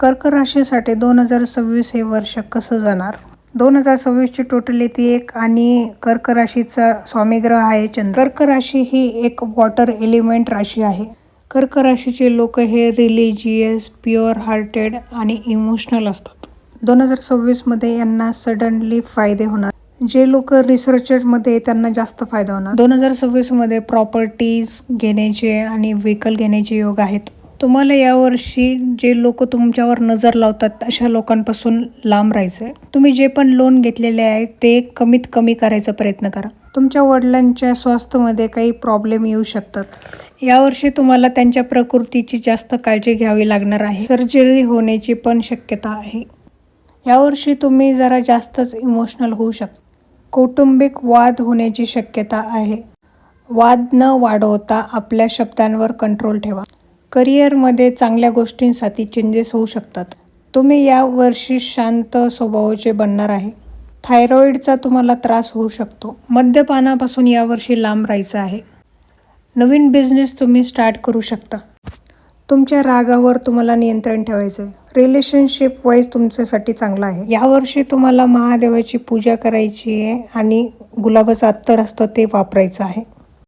कर्क राशीसाठी दोन हजार सव्वीस हे वर्ष कसं जाणार? दोन हजार सव्वीसची टोटल येते एक आणि कर्क राशीचा स्वामी ग्रह आहे चंद्र. कर्क राशी ही एक वॉटर एलिमेंट राशी आहे. कर्क राशीचे लोक हे रिलिजियस प्युअर हार्टेड आणि इमोशनल असतात. दोन हजार सव्वीसमध्ये यांना सडनली फायदे होणार. जे लोक रिसर्चरमध्ये त्यांना जास्त फायदा होणार. दोन हजार सव्वीसमध्ये प्रॉपर्टीज घेण्याचे आणि व्हेकल घेण्याचे योग आहेत. तुम्हाला यावर्षी जे लोक तुमच्यावर नजर लावतात अशा लोकांपासून लांब राहायचं आहे तुम्ही जे पण लोन घेतलेले आहे ते कमीत कमी करायचा प्रयत्न करा. तुमच्या वडिलांच्या स्वास्थ्यामध्ये काही प्रॉब्लेम येऊ शकतात. यावर्षी तुम्हाला त्यांच्या प्रकृतीची जास्त काळजी घ्यावी लागणार आहे. सर्जरी होण्याची पण शक्यता आहे. यावर्षी तुम्ही जरा जास्तच इमोशनल होऊ शकता कौटुंबिक वाद होण्याची शक्यता आहे. वाद न वाढवता आपल्या शब्दांवर कंट्रोल ठेवा. करिअरमध्ये चांगल्या गोष्टींसाठी चेंजेस होऊ शकतात. तुम्ही यावर्षी शांत स्वभावाचे बनणार आहे. थायरॉईडचा तुम्हाला त्रास होऊ शकतो. मद्यपानापासून यावर्षी लांब राहायचं आहे. नवीन बिझनेस तुम्ही स्टार्ट करू शकता. तुमच्या रागावर तुम्हाला नियंत्रण ठेवायचं आहे रिलेशनशिप वाईज तुमच्यासाठी चांगलं आहे. यावर्षी तुम्हाला महादेवाची पूजा करायची आहे आणि गुलाबाचं अत्तर असतं ते वापरायचं आहे.